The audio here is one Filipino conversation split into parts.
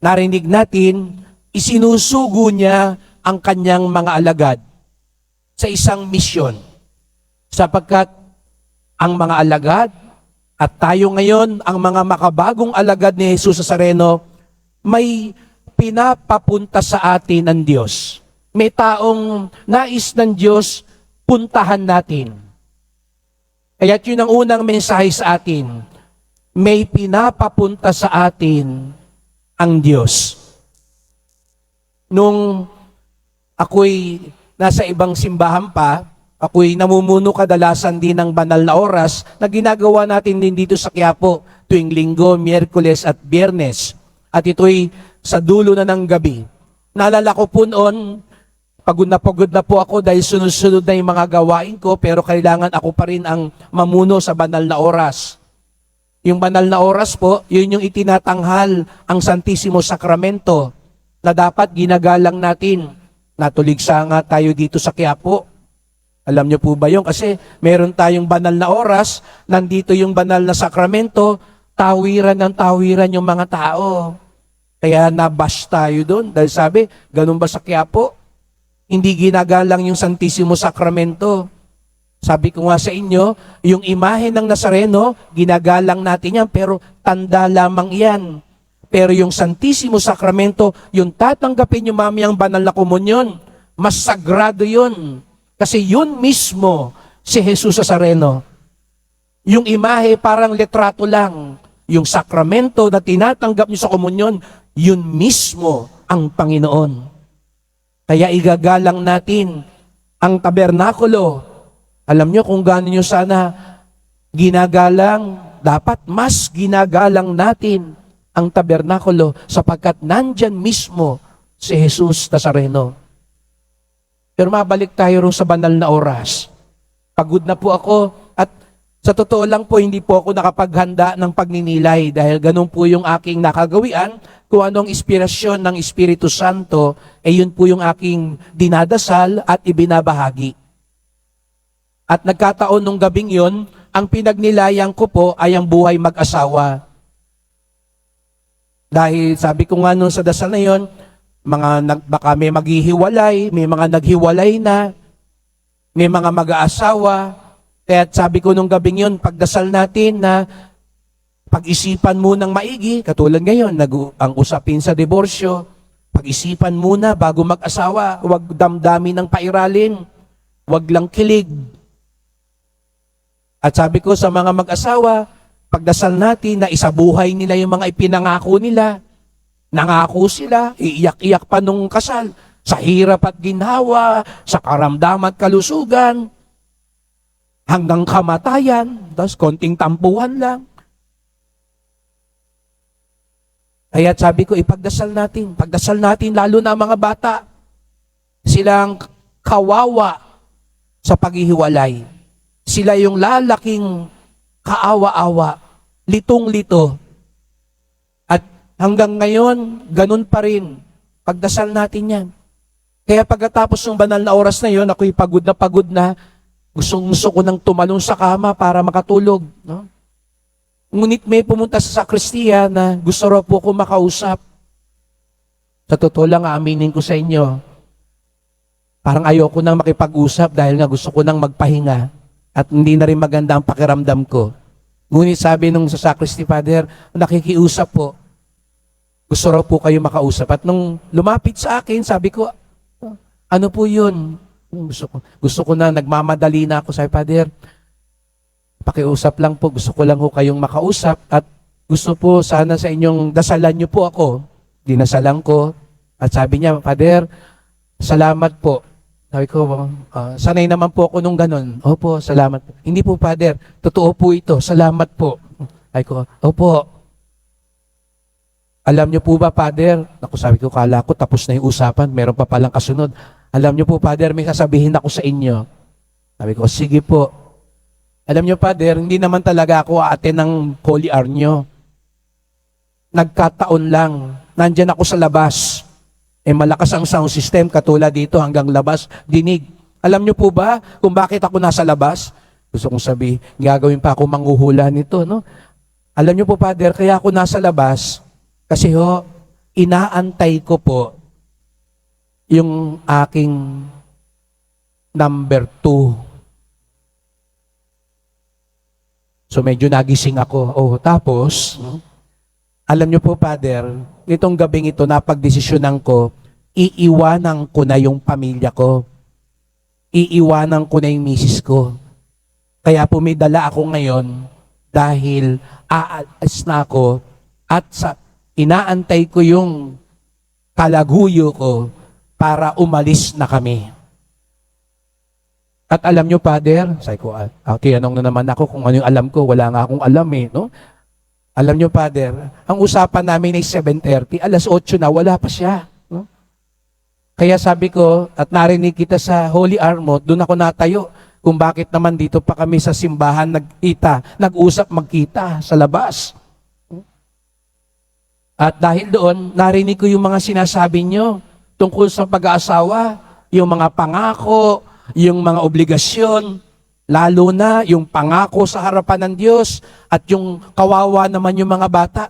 narinig natin, isinusugo niya ang kanyang mga alagad sa isang misyon. Sapagkat ang mga alagad at tayo ngayon, ang mga makabagong alagad ni Jesus Nazareno, may pinapapunta sa atin ng Diyos. May taong nais ng Diyos, puntahan natin. Kaya yun ang unang mensahe sa atin. May pinapapunta sa atin ang Diyos. Nung ako'y nasa ibang simbahan pa, ako'y namumuno kadalasan din ng banal na oras na ginagawa natin din dito sa Quiapo tuwing linggo, miyerkules at biyernes. At ito'y sa dulo na ng gabi. Naalala ko po noon, pagod na pagod na po ako dahil sunod-sunod na yung mga gawain ko, pero kailangan ako pa rin ang mamuno sa banal na oras. Yung banal na oras po, yun yung itinatanghal ang Santissimo Sacramento na dapat ginagalang natin. Natuligsa nga tayo dito sa Quiapo. Alam niyo po ba yun? Kasi meron tayong banal na oras, nandito yung banal na sakramento, tawiran ng tawiran yung mga tao. Kaya nabash tayo doon. Dahil sabi, ganun ba sa Quiapo? Hindi ginagalang yung Santissimo Sacramento. Sabi ko nga sa inyo, yung imahe ng Nazareno, ginagalang natin yan, pero tanda lamang yan. Pero yung Santissimo Sacramento, yung tatanggapin nyo mamayang banal na komunyon, mas sagrado yun. Kasi yun mismo si Jesus Nazareno. Yung imahe parang letrato lang. Yung sakramento na tinatanggap nyo sa komunyon, yun mismo ang Panginoon. Kaya igagalang natin ang tabernakulo. Alam nyo kung gaano nyo sana ginagalang, dapat mas ginagalang natin ang tabernakulo sapagkat nandyan mismo si Jesus Nazareno. Pero mabalik tayo rin sa banal na oras. Pagod na po ako at sa totoo lang po hindi po ako nakapaghanda ng pagninilay dahil ganun po yung aking nakagawian kung anong inspirasyon ng Espiritu Santo, eh yun po yung aking dinadasal at ibinabahagi. At nagkataon nung gabing yun, ang pinagnilayang ko po ay ang buhay mag-asawa. Dahil sabi ko nga nung sa dasal na yun, mga nag, baka may maghihiwalay, may mga naghiwalay na, may mga mag-aasawa. Kaya sabi ko nung gabing yun, pagdasal natin na pag-isipan munang maigi, katulad ngayon, nag, ang usapin sa diborsyo, pag-isipan muna bago mag-asawa, huwag damdami ng pairalin, huwag lang kilig. At sabi ko sa mga mag-asawa, pagdasal natin na isabuhay nila yung mga ipinangako nila, nangako sila, iiyak-iyak pa nung kasal, sa hirap at ginhawa, sa karamdaman at kalusugan, hanggang kamatayan, tapos konting tampuhan lang. Kaya sabi ko, ipagdasal natin. Pagdasal natin, lalo na mga bata. Silang kawawa sa paghihiwalay. Sila yung lalaking kaawa-awa, litong-lito. At hanggang ngayon, ganun pa rin. Pagdasal natin yan. Kaya pagkatapos ng banal na oras na yon, ako'y pagod na pagod na. Gustong gusto ko nang tumalong sa kama para makatulog. No? Ngunit may pumunta sa sakristiya na gusto raw po ko makausap. Sa totoo lang, aaminin ko sa inyo, parang ayoko nang makipag-usap dahil nga gusto ko nang magpahinga at hindi na rin maganda ang pakiramdam ko. Ngunit sabi nung sa sacristy father, nakikiusap po, gusto raw po kayo makausap. At nung lumapit sa akin, sabi ko, ano po yun? Gusto ko, gusto ko na, nagmamadali na ako. Sabi, Father, pakiusap lang po. Gusto ko lang ho kayong makausap at gusto po sana sa inyong dasalan niyo po ako. Dinasalan ko. At sabi niya, Father, salamat po. Sabi ko, "Ah, sanay naman po ako nung ganun. Opo, salamat. Hindi po, Father. Totoo po ito. Salamat po. Sabi ko, opo. Alam niyo po ba, Father? Naku, sabi ko, kala ko tapos na yung usapan. Meron pa palang kasunod. Alam niyo po, Father, may sasabihin ako sa inyo. Sabi ko, sige po. Alam niyo, Father, hindi naman talaga ako ate ng Holy Hour niyo. Nagkataon lang. Nandyan ako sa labas. Eh, malakas ang sound system, katulad dito hanggang labas, dinig. Alam niyo po ba kung bakit ako nasa labas? Gusto kong sabi, gagawin pa ako manghuhula nito, no? Alam niyo po, Father, kaya ako nasa labas, kasi ho, inaantay ko po yung aking number two. So medyo nagising ako. Oh, tapos, alam niyo po, Father, nitong gabing ito, napagdesisyonan ko, iiwanan ko na yung pamilya ko. Iiwanan ko na yung misis ko. Kaya po may dala ako ngayon dahil aalis na ako at sa, inaantay ko yung kalaguyo ko para umalis na kami. At alam nyo, Father, sabi ko, ah, tinanong na naman ako kung ano yung alam ko. Wala nga akong alam eh, no? Alam nyo, Father, ang usapan namin ay 7.30, alas 8 na, wala pa siya. No? Kaya sabi ko, at narinig kita sa Holy Armor, doon ako natayo kung bakit naman dito pa kami sa simbahan nagkita, nag-usap magkita sa labas. At dahil doon, narinig ko yung mga sinasabi nyo tungkol sa pag-aasawa, yung mga pangako, yung mga obligasyon, lalo na yung pangako sa harapan ng Diyos at yung kawawa naman yung mga bata.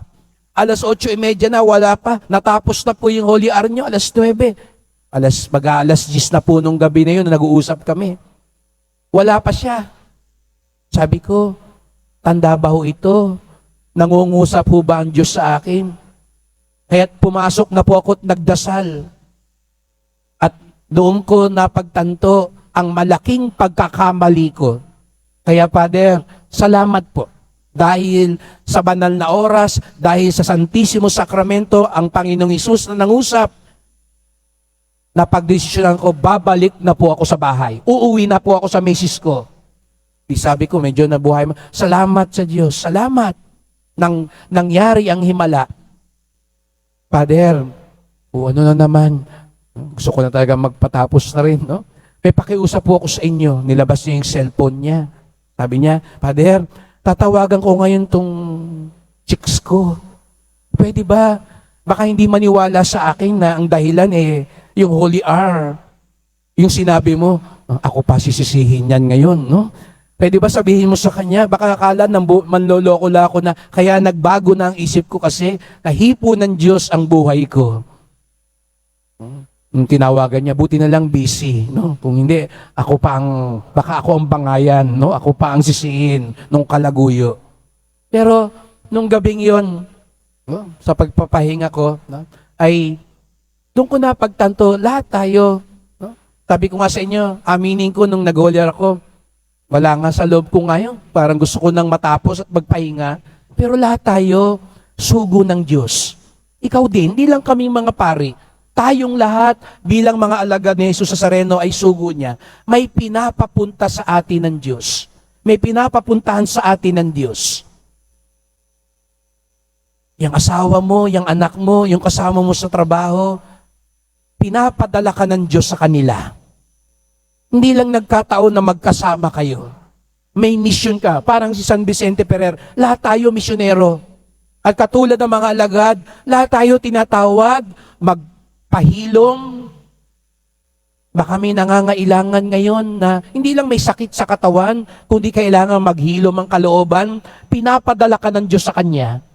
Alas 8.30 na, wala pa. Natapos na po yung Holy Hour nyo, alas 9. Alas, mag-alas 10 na po nung gabi na yun, nag-uusap kami. Wala pa siya. Sabi ko, tanda ba ho ito? Nangungusap ho ba ang Diyos sa akin? Kaya't pumasok na po ako at nagdasal. At doon ko napagtanto ang malaking pagkakamali ko. Kaya Father, salamat po. Dahil sa banal na oras, dahil sa Santissimo Sacramento, ang Panginoong Isus na nangusap, napagdesisyonan ko, babalik na po ako sa bahay. Uuwi na po ako sa misis ko. Di sabi ko, medyo nabuhay. Salamat sa Diyos. Salamat. Nang nangyari ang himala. Father, o ano na naman, gusto ko na talaga magpatapos na rin, no? May pakiusap po ako sa inyo. Nilabas niya yung cellphone niya. Sabi niya, Father, tatawagan ko ngayon tong chicks ko. Pwede ba? Baka hindi maniwala sa akin na ang dahilan eh, yung Holy R. Yung sinabi mo, "Ah, ako pa sisisihin yan ngayon, no? Pwede ba sabihin mo sa kanya, baka akala ng bu- manloloko lang ako na kaya nagbago na ang isip ko kasi nahipo ng Diyos ang buhay ko. Yung tinawagan niya, buti na lang busy, no? Kung hindi, ako pa ang, baka ako ang bangayan, no? Ako pa ang sisihin nung kalaguyo. Pero, nung gabing yon, no? sa pagpapahinga ko, no? ay, doon ko napagtanto, lahat tayo, no? Sabi ko nga sa inyo, aminin ko nung nag-holyar ako, wala nga sa loob ko ngayon, parang gusto ko nang matapos at magpahinga, pero lahat tayo, sugo ng Diyos. Ikaw din, hindi lang kaming mga pari, tayong lahat bilang mga alagad ni Jesus sa Sareno ay sugo niya. May pinapapunta sa atin ng Diyos. May pinapapuntahan sa atin ng Diyos. Yung asawa mo, yung anak mo, yung kasama mo sa trabaho, pinapadala ka ng Diyos sa kanila. Hindi lang nagkataon na magkasama kayo. May mission ka. Parang si San Vicente Ferrer, lahat tayo misyonero. At katulad ng mga alagad, lahat tayo tinatawag, magpahilong. Baka may nangangailangan ngayon na hindi lang may sakit sa katawan, kundi kailangan maghilom ang kalooban, pinapadala ka ng Diyos sa Kanya.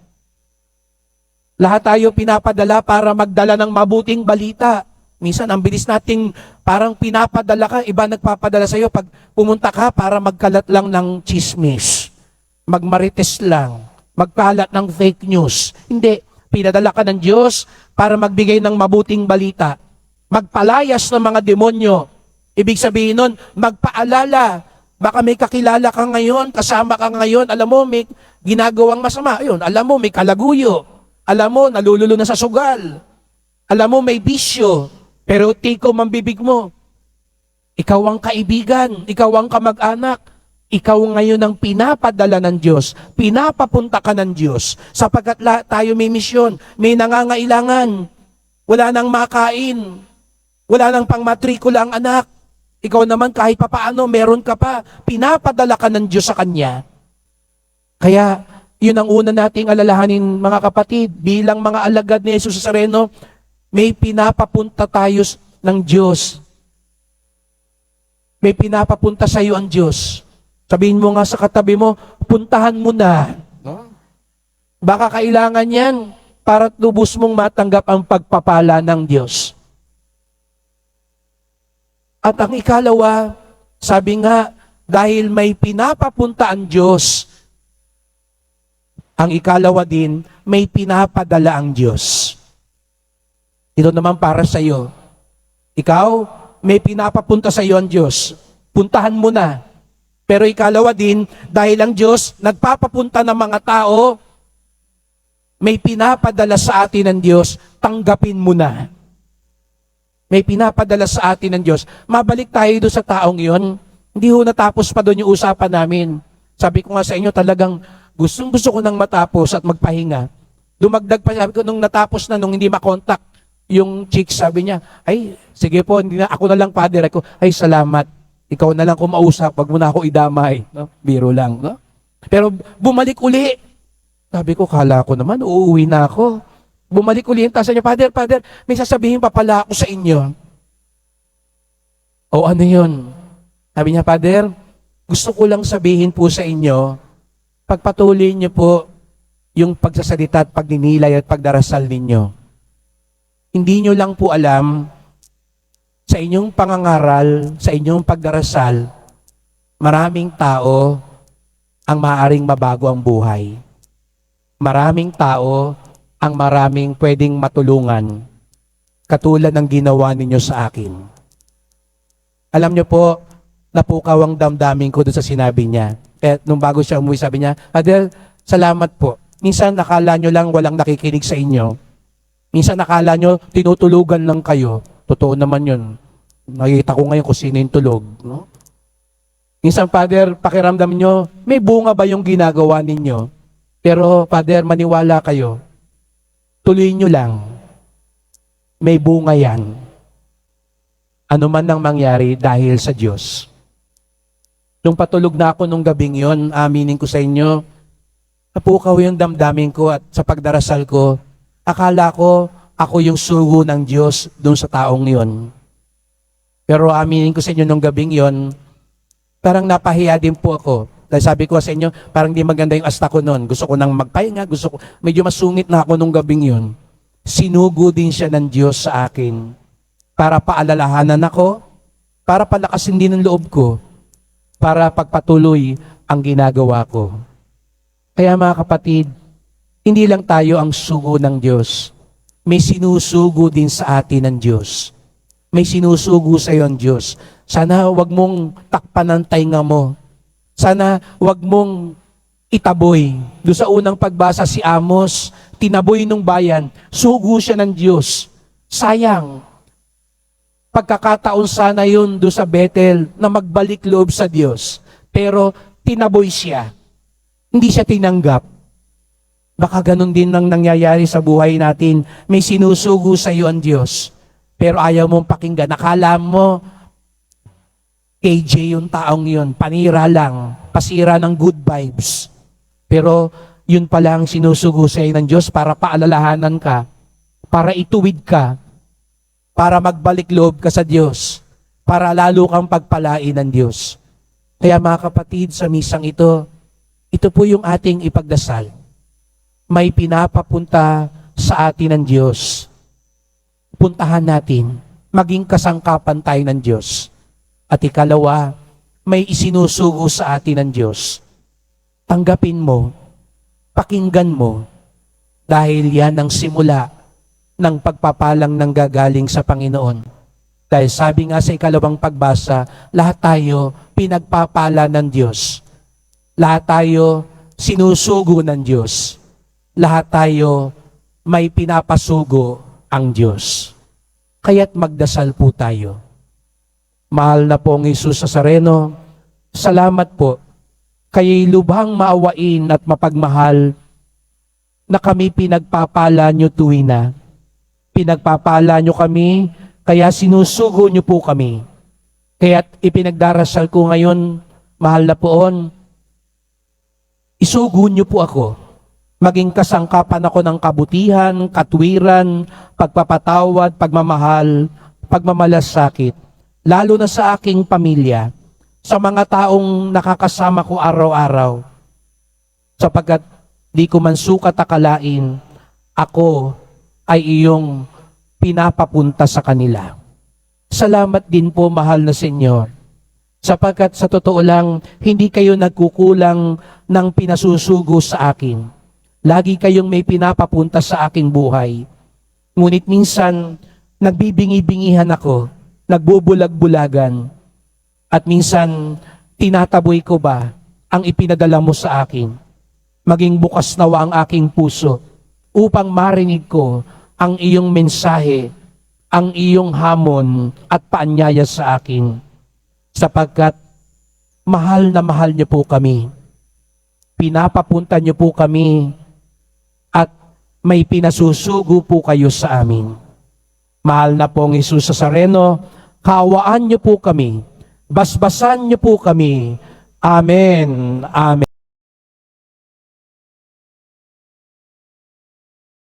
Lahat tayo pinapadala para magdala ng mabuting balita. Minsan, ang bilis nating parang pinapadala ka, iba nagpapadala sa'yo pag pumunta ka para magkalat lang ng chismis. Magmarites lang. Magkalat ng fake news. Hindi. Pinadala ka ng Diyos para magbigay ng mabuting balita. Magpalayas ng mga demonyo. Ibig sabihin nun, magpaalala. Baka may kakilala ka ngayon, kasama ka ngayon, alam mo, may ginagawang masama. Ayun, alam mo, may kalaguyo. Alam mo, nalululo na sa sugal. Alam mo, may bisyo. Pero tiko ang bibig mo. Ikaw ang kaibigan. Ikaw ang kamag-anak. Ikaw ngayon ang pinapadala ng Diyos. Pinapapunta ka ng Diyos. Sapagkat lahat tayo may misyon. May nangangailangan. Wala nang makain. Wala nang pangmatrikula ang anak. Ikaw naman kahit papaano, meron ka pa. Pinapadala ka ng Diyos sa Kanya. Kaya, yun ang una nating alalahanin mga kapatid. Bilang mga alagad ni Jesus sa Sareno, may pinapapunta tayo ng Diyos. May pinapapunta sa iyo ang Diyos. Sabihin mo nga sa katabi mo, puntahan mo na. Baka kailangan yan. para lubos mong matanggap ang pagpapala ng Diyos. At ang ikalawa, sabi nga, dahil may pinapapunta ang Diyos, ang ikalawa din, may pinapadala ang Diyos. Ito naman para sa iyo. Ikaw, may pinapapunta sa iyo ang Diyos. Puntahan mo na. Pero ikalawa din, dahil ang Diyos nagpapapunta ng mga tao, may pinapadala sa atin ng Diyos, tanggapin mo na. May pinapadala sa atin ng Diyos. Mabalik tayo doon sa taong iyon. Hindi ho natapos pa doon yung usapan namin. Sabi ko nga sa inyo talagang gustong gusto ko nang matapos at magpahinga. Dumagdag pa sabi ko nung natapos na nung hindi makontak yung chick sabi niya, ay sige po, hindi na, ako na lang father. Ako, ay salamat. Ikaw na lang kumausap, wag mo na ako idamay. No? Biro lang. No? Pero bumalik uli. Sabi ko, kala ko naman, uuwi na ako. Bumalik uli yung tasa niya, Father, Father, may sasabihin pa pala ako sa inyo. O ano yun? Sabi niya, Father, gusto ko lang sabihin po sa inyo, pagpatuloy niyo po yung pagsasalita at pagninilay at pagdarasal ninyo. Hindi niyo lang po alam, sa inyong pangangaral, sa inyong pagdarasal, maraming tao ang maaaring mabago ang buhay. Maraming tao ang maraming pwedeng matulungan, katulad ng ginawa ninyo sa akin. Alam niyo po, napukaw ang damdamin ko doon sa sinabi niya. Eh, nung bago siya umuwi, sabi niya, Adel, salamat po. Minsan nakala nyo lang walang nakikinig sa inyo. Minsan nakala nyo tinutulugan lang kayo. Totoo naman yun. Nakikita ko ngayon kung sino yung tulog. No? Minsan, Father, pakiramdam nyo, may bunga ba yung ginagawa ninyo? Pero, Father, maniwala kayo. Tuloy nyo lang. May bunga yan. Ano man ang mangyari dahil sa Diyos. Nung patulog na ako nung gabing yon, aminin ko sa inyo, napukaw yung damdamin ko at sa pagdarasal ko, akala ko ako yung sugo ng Diyos doon sa taong yon. Pero aminin ko sa inyo nung gabing yon, parang napahiya din po ako. Dahil sabi ko sa inyo, parang di maganda yung asta ko noon. Gusto ko nang magpahinga, gusto ko, medyo masungit na ako nung gabing yon. Sinugo din siya ng Diyos sa akin para paalalahanan ako, para palakasin din ang loob ko, para pagpatuloy ang ginagawa ko. Kaya mga kapatid, hindi lang tayo ang sugo ng Diyos. May sinusugo din sa atin ng Diyos. May sinusugo sa iyo ang Diyos. Sana wag mong takpan ang tainga mo. Sana wag mong itaboy. Doon sa unang pagbasa si Amos, tinaboy nung bayan, sugo siya ng Diyos. Sayang, pagkakataon sana yun do sa Bethel na magbalik loob sa Diyos. Pero tinaboy siya. Hindi siya tinanggap. Baka ganun din ang nangyayari sa buhay natin. May sinusugo sa iyo ang Diyos. Pero ayaw mong pakinggan. Nakala mo, KJ yung taong yun. Panira lang. Pasira ng good vibes. Pero yun pala ang sinusugo sa iyo ng Diyos para paalalahanan ka. Para ituwid ka para magbalik loob ka sa Diyos, para lalo kang pagpalain ng Diyos. Kaya mga kapatid, sa misang ito, ito po yung ating ipagdasal. May pinapapunta sa atin ng Diyos. Puntahan natin, maging kasangkapan tayo ng Diyos. At ikalawa, may isinusugo sa atin ng Diyos. Tanggapin mo, pakinggan mo, dahil yan ang simula ng pagpapalang ng gagaling sa Panginoon. Dahil sabi nga sa ikalawang pagbasa, lahat tayo pinagpapala ng Diyos. Lahat tayo sinusugo ng Diyos. Lahat tayo may pinapasugo ang Diyos. Kaya't magdasal po tayo. Mahal na pong Isus sa Sareno, salamat po kay lubhang maawain at mapagmahal na kami pinagpapala nyo tuwi na pinagpapala nyo kami, kaya sinusugo nyo po kami. Kaya't ipinagdarasal ko ngayon, mahal na poon, isugo nyo po ako. Maging kasangkapan ako ng kabutihan, katwiran, pagpapatawad, pagmamahal, pagmamalasakit, lalo na sa aking pamilya, sa mga taong nakakasama ko araw-araw, sapagkat di ko man sukat akalain ako ay iyong pinapapunta sa kanila. Salamat din po, mahal na Senyor, sapagkat sa totoo lang, hindi kayo nagkukulang ng pinasusugo sa akin. Lagi kayong may pinapapunta sa aking buhay. Ngunit minsan, nagbibingi-bingihan ako, nagbubulag-bulagan, at minsan, tinataboy ko ba ang ipinadala mo sa akin? Maging bukas nawa ang aking puso upang marinig ko ang iyong mensahe, ang iyong hamon at paanyaya sa akin. Sapagkat mahal na mahal niyo po kami. Pinapapunta niyo po kami at may pinasusugo po kayo sa amin. Mahal na pong Isus sa Sareno, kawaan niyo po kami, basbasan niyo po kami. Amen. Amen.